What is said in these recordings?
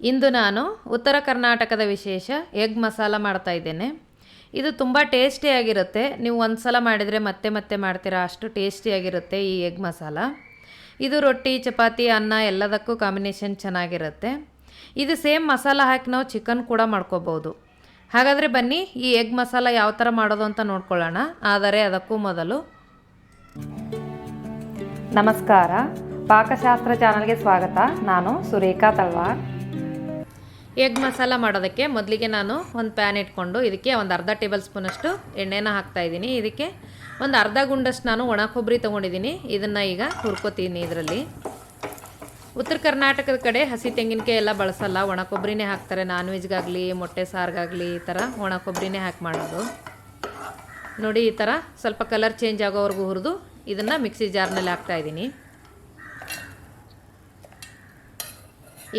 ಇಂದು ನಾನು ಉತ್ತರ ಕರ್ನಾಟಕದ ವಿಶೇಷ ಎಗ್ ಮಸಾಲ ಮಾಡ್ತಾ ಇದ್ದೇನೆ. ಇದು ತುಂಬ ಟೇಸ್ಟಿಯಾಗಿರುತ್ತೆ ನೀವು ಒಂದು ಸಲ ಮಾಡಿದರೆ ಮತ್ತೆ ಮತ್ತೆ ಮಾಡ್ತೀರಾ, ಅಷ್ಟು ಟೇಸ್ಟಿಯಾಗಿರುತ್ತೆ ಈ ಎಗ್ ಮಸಾಲ. ಇದು ರೊಟ್ಟಿ, ಚಪಾತಿ, ಅನ್ನ ಎಲ್ಲದಕ್ಕೂ ಕಾಂಬಿನೇಷನ್ ಚೆನ್ನಾಗಿರುತ್ತೆ. ಇದು ಸೇಮ್ ಮಸಾಲ ಹಾಕಿ ನಾವು ಚಿಕನ್ ಕೂಡ ಮಾಡ್ಕೋಬೋದು. ಹಾಗಾದರೆ ಬನ್ನಿ, ಈ ಎಗ್ ಮಸಾಲ ಯಾವ ಥರ ಮಾಡೋದು ಅಂತ ನೋಡ್ಕೊಳ್ಳೋಣ. ಆದರೆ ಅದಕ್ಕೂ ಮೊದಲು ನಮಸ್ಕಾರ. ಪಾಕಶಾಸ್ತ್ರ ಚಾನಲ್ಗೆ ಸ್ವಾಗತ. ನಾನು ಸುರೇಖಾ ತಳ್ವಾರ್ ಎಗ್ ಮಸಾಲ ಮಾಡೋದಕ್ಕೆ ಮೊದಲಿಗೆ ನಾನು ಒಂದು ಪ್ಯಾನ್ ಇಟ್ಕೊಂಡು ಇದಕ್ಕೆ ಒಂದು ಅರ್ಧ ಟೇಬಲ್ ಸ್ಪೂನಷ್ಟು ಎಣ್ಣೆನ ಹಾಕ್ತಾ ಇದ್ದೀನಿ. ಇದಕ್ಕೆ ಒಂದು ಅರ್ಧ ಗುಂಡಷ್ಟು ನಾನು ಒಣ ಕೊಬ್ಬರಿ ತೊಗೊಂಡಿದ್ದೀನಿ. ಇದನ್ನು ಈಗ ಹುರ್ಕೋತೀನಿ ಇದರಲ್ಲಿ. ಉತ್ತರ ಕರ್ನಾಟಕದ ಕಡೆ ಹಸಿ ತೆಂಗಿನಕಾಯಿ ಎಲ್ಲ ಬಳಸಲ್ಲ. ಒಣ ಕೊಬ್ಬರಿನೇ ಹಾಕ್ತಾರೆ. ನಾನ್ ವೆಜ್ಗಾಗಲಿ ಮೊಟ್ಟೆ ಸಾರಿಗಾಗಲಿ ಈ ಥರ ಒಣ ಕೊಬ್ಬರಿನೇ ಹಾಕಿ ಮಾಡೋದು. ನೋಡಿ ಈ ಥರ ಸ್ವಲ್ಪ ಕಲರ್ ಚೇಂಜ್ ಆಗೋವರೆಗೂ ಹುರಿದು ಇದನ್ನು ಮಿಕ್ಸಿ ಜಾರ್ನಲ್ಲಿ ಹಾಕ್ತಾಯಿದ್ದೀನಿ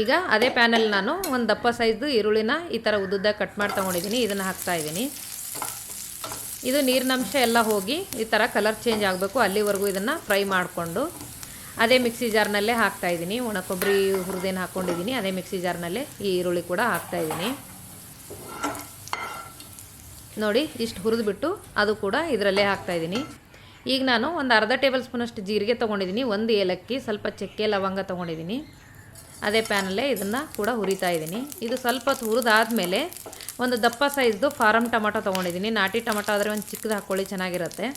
ಈಗ ಅದೇ ಪ್ಯಾನಲ್ಲಿ ನಾನು ಒಂದು ದಪ್ಪ ಸೈಜ್ದು ಈರುಳ್ಳಿನ ಈ ಥರ ಉದ್ದುದ್ದ ಕಟ್ ಮಾಡಿ ತೊಗೊಂಡಿದ್ದೀನಿ ಇದನ್ನು ಹಾಕ್ತಾಯಿದ್ದೀನಿ ಇದು ನೀರಿನಂಶ ಎಲ್ಲ ಹೋಗಿ ಈ ಥರ ಕಲರ್ ಚೇಂಜ್ ಆಗಬೇಕು, ಅಲ್ಲಿವರೆಗೂ ಇದನ್ನು ಫ್ರೈ ಮಾಡಿಕೊಂಡು. ಅದೇ ಮಿಕ್ಸಿ ಜಾರ್ನಲ್ಲೇ ಹಾಕ್ತಾಯಿದ್ದೀನಿ ಒಣ ಕೊಬ್ಬರಿ ಹುರಿದೇನು ಹಾಕ್ಕೊಂಡಿದ್ದೀನಿ ಅದೇ ಮಿಕ್ಸಿ ಜಾರ್ನಲ್ಲೇ ಈ ಈರುಳ್ಳಿ ಕೂಡ ಹಾಕ್ತಾ ಇದ್ದೀನಿ ನೋಡಿ, ಇಷ್ಟು ಹುರಿದ್ಬಿಟ್ಟು ಅದು ಕೂಡ ಇದರಲ್ಲೇ ಹಾಕ್ತಾಯಿದ್ದೀನಿ ಈಗ ನಾನು ಒಂದು ಅರ್ಧ ಟೇಬಲ್ ಸ್ಪೂನಷ್ಟು ಜೀರಿಗೆ ತೊಗೊಂಡಿದ್ದೀನಿ ಒಂದು ಏಲಕ್ಕಿ, ಸ್ವಲ್ಪ ಚಕ್ಕೆ ಲವಂಗ ತೊಗೊಂಡಿದ್ದೀನಿ ಅದೇ ಪ್ಯಾನಲ್ಲೇ ಇದನ್ನು ಕೂಡ ಹುರಿತಾ ಇದ್ದೀನಿ. ಇದು ಸ್ವಲ್ಪ ಹೊತ್ತು ಹುರಿದಾದ್ಮೇಲೆ ಒಂದು ದಪ್ಪ ಸೈಜ್ದು ಫಾರಮ್ ಟೊಮೊಟೊ ತೊಗೊಂಡಿದ್ದೀನಿ. ನಾಟಿ ಟೊಮಟೊ ಆದರೆ ಒಂದು ಚಿಕ್ಕದು ಹಾಕ್ಕೊಳ್ಳಿ ಚೆನ್ನಾಗಿರುತ್ತೆ.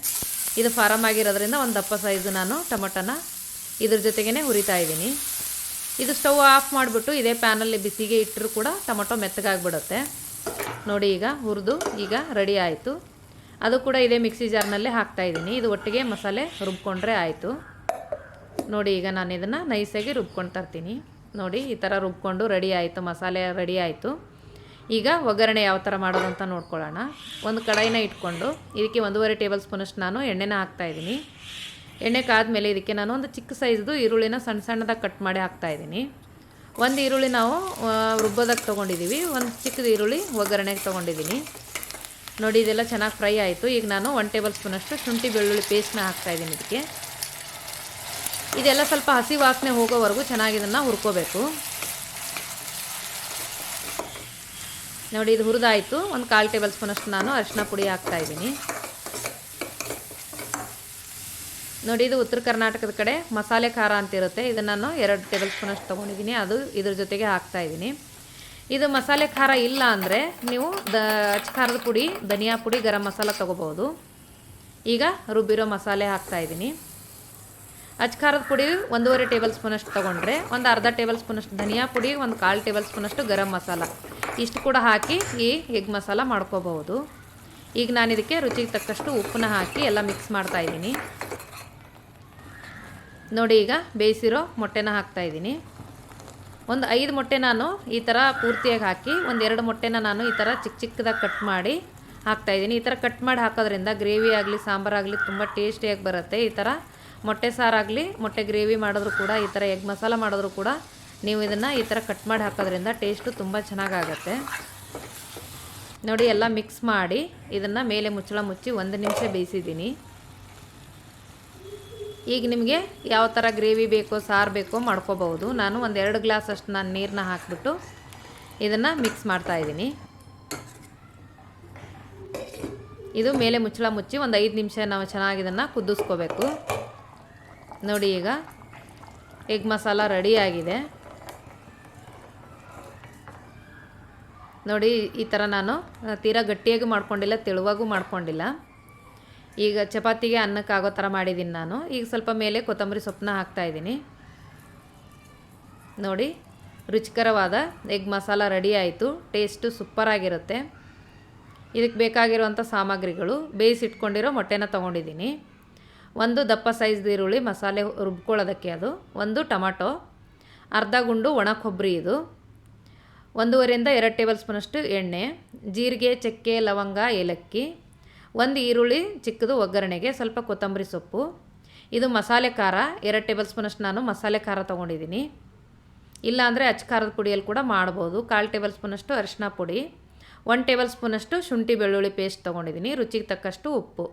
ಇದು ಫಾರಮ್ ಆಗಿರೋದ್ರಿಂದ ಒಂದು ದಪ್ಪ ಸೈಜು ನಾನು ಟೊಮೊಟೊನ ಇದ್ರ ಜೊತೆಗೇ ಹುರಿತಾ ಇದ್ದೀನಿ. ಇದು ಸ್ಟವ್ ಆಫ್ ಮಾಡಿಬಿಟ್ಟು ಇದೇ ಪ್ಯಾನಲ್ಲಿ ಬಿಸಿಗೆ ಇಟ್ಟರೂ ಕೂಡ ಟೊಮೊಟೊ ಮೆತ್ತಗಾಗ್ಬಿಡುತ್ತೆ. ನೋಡಿ ಈಗ ಹುರಿದು ಈಗ ರೆಡಿ ಆಯಿತು. ಅದು ಕೂಡ ಇದೇ ಮಿಕ್ಸಿ ಜಾರ್ನಲ್ಲೇ ಹಾಕ್ತಾಯಿದ್ದೀನಿ ಇದು ಒಟ್ಟಿಗೆ ಮಸಾಲೆ ರುಬ್ಕೊಂಡ್ರೆ ಆಯಿತು. ನೋಡಿ ಈಗ ನಾನು ಇದನ್ನು ನೈಸಾಗಿ ರುಬ್ಕೊಂಡು ತರ್ತೀನಿ. ನೋಡಿ, ಈ ಥರ ರುಬ್ಕೊಂಡು ರೆಡಿ ಆಯಿತು, ಮಸಾಲೆ ರೆಡಿ ಆಯಿತು. ಈಗ ಒಗ್ಗರಣೆ ಯಾವ ಥರ ಮಾಡೋದು ಅಂತ ನೋಡ್ಕೊಳ್ಳೋಣ. ಒಂದು ಕಡಾಯಿನ ಇಟ್ಕೊಂಡು, ಇದಕ್ಕೆ ಒಂದೂವರೆ ಟೇಬಲ್ ಸ್ಪೂನಷ್ಟು ನಾನು ಎಣ್ಣೆನ ಹಾಕ್ತಾಯಿದ್ದೀನಿ ಎಣ್ಣೆ ಕಾದ್ಮೇಲೆ ಇದಕ್ಕೆ ನಾನು ಒಂದು ಚಿಕ್ಕ ಸೈಜ್ದು ಈರುಳ್ಳಿನ ಸಣ್ಣ ಸಣ್ಣದಾಗಿ ಕಟ್ ಮಾಡಿ ಹಾಕ್ತಾಯಿದ್ದೀನಿ ಒಂದು ಈರುಳ್ಳಿ ನಾವು ರುಬ್ಬೋದಕ್ಕೆ ತೊಗೊಂಡಿದ್ದೀವಿ. ಒಂದು ಚಿಕ್ಕದು ಈರುಳ್ಳಿ ಒಗ್ಗರಣೆಗೆ ತೊಗೊಂಡಿದ್ದೀನಿ. ನೋಡಿ, ಇದೆಲ್ಲ ಚೆನ್ನಾಗಿ ಫ್ರೈ ಆಯಿತು. ಈಗ ನಾನು ಒನ್ ಟೇಬಲ್ ಸ್ಪೂನಷ್ಟು ಶುಂಠಿ ಬೆಳ್ಳುಳ್ಳಿ ಪೇಸ್ಟ್ನ ಹಾಕ್ತಾಯಿದ್ದೀನಿ ಇದಕ್ಕೆ. ಇದೆಲ್ಲ ಸ್ವಲ್ಪ ಹಸಿ ವಾಸನೆ ಹೋಗೋವರೆಗೂ ಚೆನ್ನಾಗಿ ಇದನ್ನು ಹುರ್ಕೋಬೇಕು. ನೋಡಿ, ಇದು ಹುರಿದಾಯಿತು. ಒಂದು ಕಾಲು ಟೇಬಲ್ ಸ್ಪೂನಷ್ಟು ನಾನು ಅರಿಶಿನ ಪುಡಿ ಹಾಕ್ತಾಯಿದ್ದೀನಿ ನೋಡಿ, ಇದು ಉತ್ತರ ಕರ್ನಾಟಕದ ಕಡೆ ಮಸಾಲೆ ಖಾರ ಅಂತ ಇರುತ್ತೆ. ಇದನ್ನು ನಾನು ಎರಡು ಟೇಬಲ್ ಸ್ಪೂನಷ್ಟು ತೊಗೊಂಡಿದ್ದೀನಿ. ಅದು ಇದ್ರ ಜೊತೆಗೆ ಹಾಕ್ತಾಯಿದ್ದೀನಿ ಇದು ಮಸಾಲೆ ಖಾರ ಇಲ್ಲ ಅಂದರೆ ನೀವು ದ ಖಾರದ ಪುಡಿ, ಧನಿಯಾ ಪುಡಿ, ಗರಂ ಮಸಾಲ ತೊಗೋಬೋದು ಈಗ ರುಬ್ಬಿರೋ ಮಸಾಲೆ ಹಾಕ್ತಾಯಿದ್ದೀನಿ ಅಚ್ಚ ಖಾರದ ಪುಡಿ ಒಂದೂವರೆ ಟೇಬಲ್ ಸ್ಪೂನಷ್ಟು ತೊಗೊಂಡ್ರೆ, ಒಂದು ಅರ್ಧ ಟೇಬಲ್ ಸ್ಪೂನಷ್ಟು ಧನಿಯಾ ಪುಡಿ, ಒಂದು ಕಾಲು ಟೇಬಲ್ ಸ್ಪೂನಷ್ಟು ಗರಂ ಮಸಾಲ. ಇಷ್ಟು ಕೂಡ ಹಾಕಿ ಈ ಎಗ್ ಮಸಾಲ ಮಾಡ್ಕೋಬಹುದು. ಈಗ ನಾನು ಇದಕ್ಕೆ ರುಚಿಗೆ ತಕ್ಕಷ್ಟು ಉಪ್ಪನ್ನ ಹಾಕಿ ಎಲ್ಲ ಮಿಕ್ಸ್ ಮಾಡ್ತಾಯಿದ್ದೀನಿ ನೋಡಿ ಈಗ ಬೇಯಿಸಿರೋ ಮೊಟ್ಟೆನ ಹಾಕ್ತಾಯಿದ್ದೀನಿ ಒಂದು ಐದು ಮೊಟ್ಟೆ ನಾನು ಈ ಥರ ಪೂರ್ತಿಯಾಗಿ ಹಾಕಿ, ಒಂದು ಎರಡು ಮೊಟ್ಟೆನ ನಾನು ಈ ಥರ ಚಿಕ್ಕ ಚಿಕ್ಕದಾಗಿ ಕಟ್ ಮಾಡಿ ಹಾಕ್ತಾಯಿದ್ದೀನಿ ಈ ಥರ ಕಟ್ ಮಾಡಿ ಹಾಕೋದ್ರಿಂದ ಗ್ರೇವಿ ಆಗಲಿ ಸಾಂಬಾರಾಗಲಿ ತುಂಬ ಟೇಸ್ಟಿಯಾಗಿ ಬರುತ್ತೆ. ಈ ಥರ ಮೊಟ್ಟೆ ಸಾರಾಗಲಿ, ಮೊಟ್ಟೆ ಗ್ರೇವಿ ಮಾಡಿದ್ರು ಕೂಡ, ಈ ಥರ ಎಗ್ ಮಸಾಲ ಮಾಡಿದ್ರು ಕೂಡ ನೀವು ಇದನ್ನು ಈ ಥರ ಕಟ್ ಮಾಡಿ ಹಾಕೋದ್ರಿಂದ ಟೇಸ್ಟು ತುಂಬ ಚೆನ್ನಾಗಾಗತ್ತೆ. ನೋಡಿ, ಎಲ್ಲ ಮಿಕ್ಸ್ ಮಾಡಿ ಇದನ್ನು ಮೇಲೆ ಮುಚ್ಚಳ ಮುಚ್ಚಿ ಒಂದು ನಿಮಿಷ ಬೇಯಿಸಿದ್ದೀನಿ. ಈಗ ನಿಮಗೆ ಯಾವ ಥರ ಗ್ರೇವಿ ಬೇಕೋ, ಸಾರು ಬೇಕೋ ಮಾಡ್ಕೋಬಹುದು. ನಾನು ಒಂದು ಎರಡು ಗ್ಲಾಸ್ ಅಷ್ಟು ನಾನು ನೀರನ್ನ ಹಾಕಿಬಿಟ್ಟು ಇದನ್ನು ಮಿಕ್ಸ್ ಮಾಡ್ತಾಯಿದ್ದೀನಿ ಇದು ಮೇಲೆ ಮುಚ್ಚಳ ಮುಚ್ಚಿ ಒಂದು ಐದು ನಿಮಿಷ ನಾವು ಚೆನ್ನಾಗಿ ಇದನ್ನು ಕುದಿಸ್ಕೋಬೇಕು. ನೋಡಿ ಈಗ ಎಗ್ ಮಸಾಲ ರೆಡಿಯಾಗಿದೆ ನೋಡಿ ಈ ಥರ ನಾನು ತೀರಾ ಗಟ್ಟಿಯಾಗೂ ಮಾಡ್ಕೊಂಡಿಲ್ಲ, ತೆಳುವಾಗೂ ಮಾಡ್ಕೊಂಡಿಲ್ಲ. ಈಗ ಚಪಾತಿಗೆ ಅನ್ನಕ್ಕೆ ಆಗೋ ಥರ ಮಾಡಿದ್ದೀನಿ ನಾನು. ಈಗ ಸ್ವಲ್ಪ ಮೇಲೆ ಕೊತ್ತಂಬರಿ ಸೊಪ್ಪನ್ನ ಹಾಕ್ತಾಯಿದ್ದೀನಿ ನೋಡಿ, ರುಚಿಕರವಾದ ಎಗ್ ಮಸಾಲ ರೆಡಿ ಆಯಿತು. ಟೇಸ್ಟು ಸೂಪರಾಗಿರುತ್ತೆ ಇದಕ್ಕೆ ಬೇಕಾಗಿರುವಂಥ ಸಾಮಗ್ರಿಗಳು ಬೇಯಿಸಿಟ್ಕೊಂಡಿರೋ ಮೊಟ್ಟೆನ ತೊಗೊಂಡಿದ್ದೀನಿ. ಒಂದು ದಪ್ಪ ಸೈಜ್ದು ಈರುಳ್ಳಿ ಮಸಾಲೆ ರುಬ್ಕೊಳ್ಳೋದಕ್ಕೆ ಅದು, ಒಂದು ಟೊಮಾಟೊ, ಅರ್ಧ ಗುಂಡು ಒಣ ಕೊಬ್ಬರಿ ಇದು, ಒಂದೂವರೆಯಿಂದ ಎರಡು ಟೇಬಲ್ ಸ್ಪೂನಷ್ಟು ಎಣ್ಣೆ, ಜೀರಿಗೆ, ಚಕ್ಕೆ, ಲವಂಗ, ಏಲಕ್ಕಿ, ಒಂದು ಈರುಳ್ಳಿ ಚಿಕ್ಕದು ಒಗ್ಗರಣೆಗೆ, ಸ್ವಲ್ಪ ಕೊತ್ತಂಬರಿ ಸೊಪ್ಪು, ಇದು ಮಸಾಲೆ ಖಾರ, ಎರಡು ಟೇಬಲ್ ಸ್ಪೂನಷ್ಟು ನಾನು ಮಸಾಲೆ ಖಾರ ತೊಗೊಂಡಿದ್ದೀನಿ. ಇಲ್ಲಾಂದರೆ ಅಚ್ಚ ಖಾರದ ಪುಡಿಯಲ್ಲಿ ಕೂಡ ಮಾಡ್ಬೋದು. ಕಾಲು ಟೇಬಲ್ ಸ್ಪೂನಷ್ಟು ಅರಿಶಿನ ಪುಡಿ ಒನ್ ಟೇಬಲ್ ಸ್ಪೂನಷ್ಟು ಶುಂಠಿ ಬೆಳ್ಳುಳ್ಳಿ ಪೇಸ್ಟ್ ತೊಗೊಂಡಿದ್ದೀನಿ, ರುಚಿಗೆ ತಕ್ಕಷ್ಟು ಉಪ್ಪು.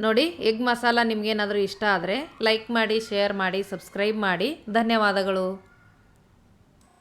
ನೋಡಿ ಎಗ್ ಮಸಾಲ ನಿಮಗೇನಾದರೂ ಇಷ್ಟ ಆದರೆ ಲೈಕ್ ಮಾಡಿ ಶೇರ್ ಮಾಡಿ ಸಬ್ಸ್ಕ್ರೈಬ್ ಮಾಡಿ. ಧನ್ಯವಾದಗಳು.